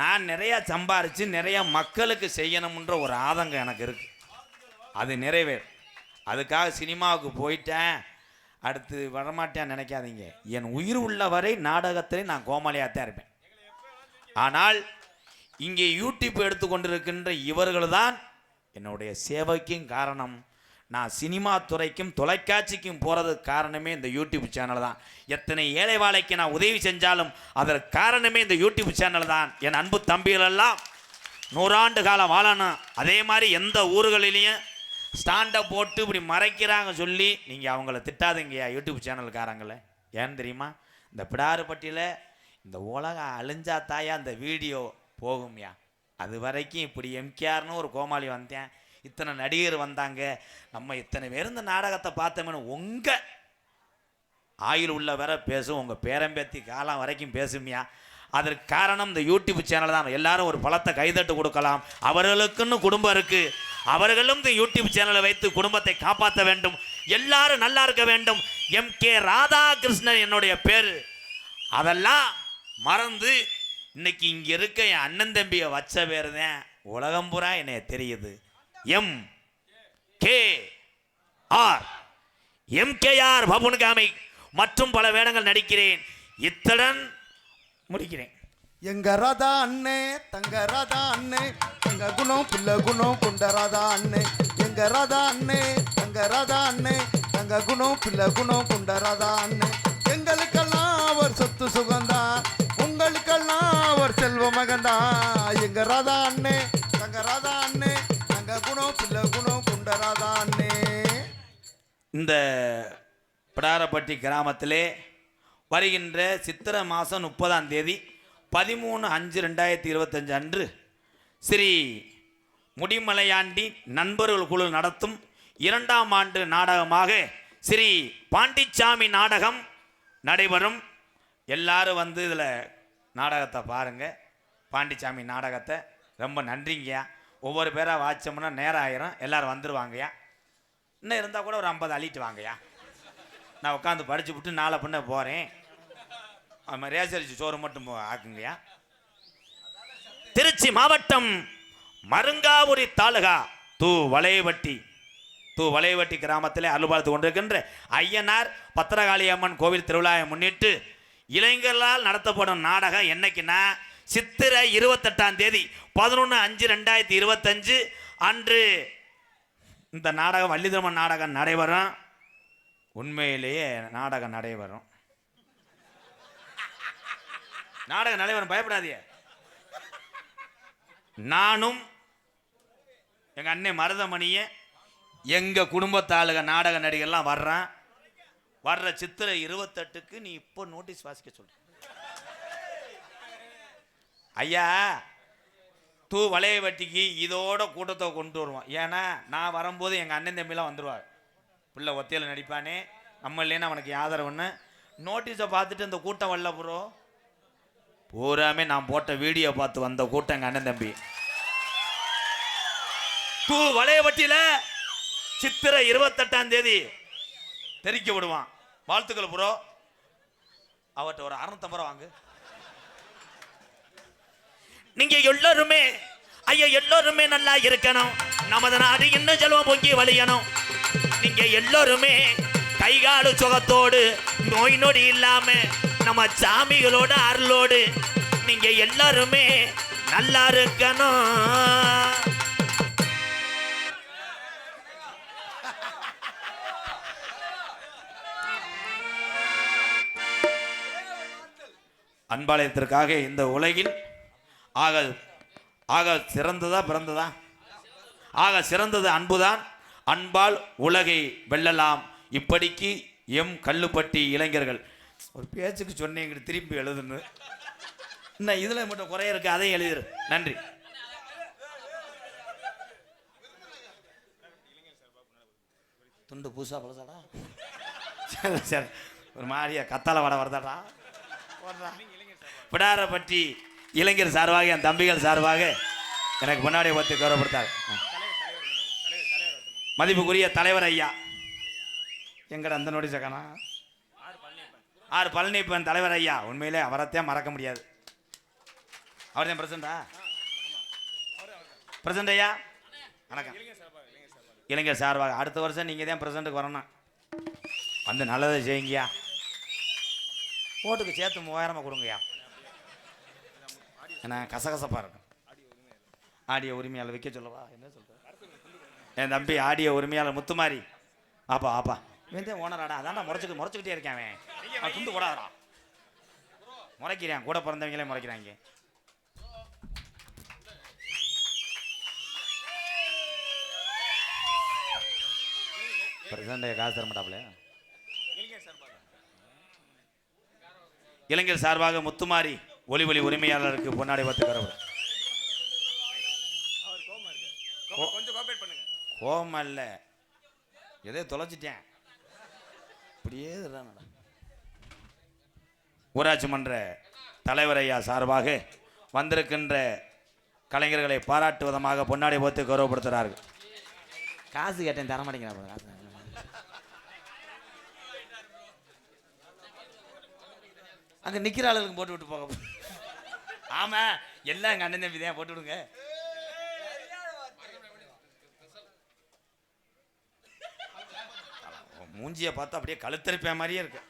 நான் நிறைய சம்பாரித்து நிறைய மக்களுக்கு செய்யணும்ன்ற ஒரு ஆதங்கம் எனக்கு இருக்குது அது நிறைவேறும். அதுக்காக சினிமாவுக்கு போயிட்டேன். அடுத்து வரமாட்டேன் நினைக்காதீங்க. என் உயிர் உள்ள வரை நாடகத்திலே நான் கோமாளியாக தான் இருப்பேன். ஆனால் இங்கே யூடியூப் எடுத்துக்கொண்டிருக்கின்ற இவர்கள் தான் என்னுடைய சேவைக்கும் காரணம். நான் சினிமா துறைக்கும் தொலைக்காட்சிக்கும் போகிறதுக்கு காரணமே இந்த யூடியூப் சேனல் தான். எத்தனை ஏழை வாழைக்கு நான் உதவி செஞ்சாலும் அதற்கு காரணமே இந்த யூடியூப் சேனல் தான். என் அன்பு தம்பிகளெல்லாம் நூறாண்டு காலம் வாழணும். அதே மாதிரி எந்த ஊர்களிலையும் ஸ்டாண்டை போட்டு இப்படி மறைக்கிறாங்க சொல்லி நீங்கள் அவங்கள திட்டாதுங்கய்யா யூடியூப் சேனல்காரங்களை. ஏன்னு தெரியுமா? இந்த பிடாறுபட்டியில் இந்த உலகம் அழிஞ்சா தாயா அந்த வீடியோ போகும்யா. அது வரைக்கும் இப்படி எம்கேஆர்னு ஒரு கோமாளி வந்தேன் இத்தனை நடிகர் வந்தாங்க. நம்ம இத்தனை பேர் இந்த நாடகத்தை பார்த்தோம்னு உங்கள் ஆயுள் உள்ள வர பேசும் உங்கள் பேரம்பேத்தி காலம் வரைக்கும் பேசுமியா? அதற்கு காரணம் இந்த யூடியூப் சேனல் தான். எல்லாரும் ஒரு பழத்தை கைதட்டு கொடுக்கலாம். அவர்களுக்குன்னு குடும்பம் இருக்குது அவர்களும் இந்த யூடியூப் சேனலை வைத்து குடும்பத்தை காப்பாற்ற வேண்டும். எல்லாரும் நல்லா இருக்க வேண்டும். எம் கே ராதாகிருஷ்ணன் என்னுடைய பேர். அதெல்லாம் மறந்து இன்னைக்கு இங்கே இருக்க என் அண்ணன் தம்பியை வச்ச பேர் தான் உலகம் பூரா என்னைய தெரியுது. M K R. எம்கேஆர் பபுன்காமை மற்றும் பல வேடங்கள் நடிக்கிறேன். இத்துடன் முடிக்கிறேன். எங்க ராதா அண்ணே தங்க ராதா அண்ணே தங்க குணம் பிள்ளை குணம் கொண்ட ராதா அண்ணே. எங்க ராதா அண்ணே தங்க ராதா அண்ணே தங்க குணம் பிள்ளை குணம் கொண்ட ராதா அண்ணே. எங்களுக்கெல்லாம் அவர் சொத்து சுகந்தா உங்களுக்கெல்லாம் அவர் செல்வ மகந்தா. எங்க ராதா அண்ணே இந்த பிடாரப்பட்டி கிராமத்திலே வருகின்ற சித்திரை மாதம் முப்பதாம் தேதி பதிமூணு அஞ்சு ரெண்டாயிரத்தி இருபத்தஞ்சு அன்று ஸ்ரீ முடிமலையாண்டி நண்பர்கள் குழு நடத்தும் இரண்டாம் ஆண்டு நாடகமாக ஸ்ரீ பாண்டிச்சாமி நாடகம் நடைபெறும். எல்லாரும் வந்து இதில் நாடகத்தை பாருங்கள் பாண்டிச்சாமி நாடகத்தை ரொம்ப நன்றிங்கய்யா. ஒவ்வொரு பேராக வாச்சோம்னா நேரம் ஆயிரும். எல்லோரும் வந்துடுவாங்கய்யா இன்னும் இருந்தால் கூட ஒரு ஐம்பது அள்ளிட்டு வாங்கய்யா. நான் உட்காந்து படிச்சு விட்டு நாளை பண்ண போகிறேன் ஆமாம் ரேசரிச்சு சோறு மட்டும் போ- ஆக்குங்கய்யா. திருச்சி மாவட்டம் மருங்காபுரி தாலுகா தூ வளையவட்டி தூ வளையவட்டி கிராமத்திலே அலுவலத்து கொண்டிருக்கின்ற ஐயனார் பத்திரகாளி அம்மன் கோவில் திருவிழாவை முன்னிட்டு இளைஞர்களால் நடத்தப்படும் நாடகம் என்னைக்குன்னா சித்திரை இருபத்தெட்டாம் தேதி பதினொன்று அஞ்சு ரெண்டாயிரத்தி இருபத்தஞ்சு அன்று இந்த நாடகம் வள்ளிதர்மன் நாடகம் நடைபெறும். உண்மையிலேயே நாடகம் நடைபெறும். நாடகம் நடைபெறும் பயப்படாதிய நானும் எங்கள் அன்னை மருதமணியை எங்கள் குடும்பத்தாளுக நாடக நடிகர்லாம் வர்றேன். வர்ற சித்திரை இருபத்தெட்டுக்கு நீ இப்போ நோட்டீஸ் வாசிக்க சொல்ற ஐயா தூ வளைய வட்டிக்கு இதோட கூட்டத்தை கொண்டு வருவோம் ஏன்னா நான் வரும்போது எங்கள் அண்ணன் தம்பிலாம் வந்துடுவார் பிள்ளை ஒத்தையில் நடிப்பானே. நம்ம இல்லைன்னா அவனுக்கு ஆதரவுன்னு. நோட்டீஸை பார்த்துட்டு இந்த கூட்டம் வரல ப்ரோ. பூராமே நான் போட்ட வீடியோ பார்த்து வந்த கூட்டம் எங்கள் அண்ணன் தம்பி. தூ வளைய வட்டியில் சித்திரை இருபத்தெட்டாம் தேதி தெரிக்க விடுவான். வாழ்த்துக்கள் ப்ரோ. அவர்கிட்ட ஒரு அறுநூத்தம்பது ரூபா வாங்கு. நீங்க எல்லாருமே ஐயா எல்லாருமே நல்லா இருக்கணும். நமது நாடு இன்னும் செல்வம் பொங்கி வழியணும். நீங்க எல்லாருமே கைகாலு சுகத்தோடு நோய் நொடி இல்லாம நம்ம சாமிகளோட அருளோடு நீங்க எல்லாருமே நல்லா இருக்கணும். அன்பாலயத்திற்காக இந்த உலகில் ஆக ஆக சிறந்ததா பிறந்ததா? ஆக சிறந்தது அன்புதான். அன்பால் உலகை வெல்லலாம். இப்படிக்கு எம் கல்லுப்பட்டி இளைஞர்கள். ஒரு பேச்சுக்கு சொன்னீங்க திருப்பி எழுதுன்னு. இன்னும் இதில் மட்டும் குறைய இருக்கு அதையும் எழுதிரு. நன்றி. துண்டு பூசா பழசாடா? சரி சரி. ஒரு மாதிரியா கத்தால வட வருதாடா வர்றா. இளைஞர் சார்பாக என் தம்பிகள் சார்பாக எனக்கு முன்னாடி ஒருத்தர் கௌரவப்படுத்தார் மதிப்புக்குரிய தலைவர் ஐயா. எங்கட அந்த நோட்டீஸ் காணா? ஆறு பழனிப்பன் தலைவர் ஐயா. உண்மையிலே அவரைத்தான் மறக்க முடியாது. அவர் தான் பிரசண்டா பிரசண்ட் ஐயா? வணக்கம். இளைஞர் சார்பாக. அடுத்த வருஷம் நீங்கள் தான் பிரசண்ட்டுக்கு வரணும். வந்து நல்லதை செய்யுங்கய்யா. ஓட்டுக்கு சேர்த்து மூவாயிரமாக கொடுங்கய்யா. ஏன்னா கசகசப்பாக இருக்கும். ஆடியோ உரிமையாளர். வைக்க சொல்லவா? என்ன சொல்கிறேன் என் தம்பி ஆடியோ உரிமையாளர் முத்துமாரி. ஆப்பா ஆப்பா. இவன் ஓனராடா அதான்டா முறைச்சிட்டு முறைச்சிக்கிட்டே இருக்கேன் அவன். துண்டு கூடாதா முறைக்கிறான். கூட பிறந்தவங்களே முறைக்கிறாங்க. பிரசண்ட காசு தர மாட்டாப்ல இளைஞர் சார்பாக முத்துமாரி. ஒலி ஒலி உரிமையாளருக்கு பொன்னாடை பார்த்து கரவு கொஞ்சம் கோஆபரேட் பண்ணுங்க. கோபம் இல்ல. எதோ தொலைச்சிட்டேன். இப்படியே. ஊராட்சி மன்ற தலைவர் ஐயா சார்பாக வந்திருக்கின்ற கலைஞர்களை பாராட்டு விதமாக பொன்னாடை போத்து கௌரவப்படுத்துகிறார்கள். காசு கேட்டேன் தர மாட்டேங்கிறா காசு. அங்கே நிற்கிற ஆளுகளுக்கு போட்டு விட்டு போக ஆமா எல்லாம் எங்க அண்ணன் தம்பி தான் போட்டு விடுங்க. மூஞ்சிய மூஞ்சியை பார்த்தா அப்படியே கழுத்தரிப்பேன் மாதிரியே இருக்கு.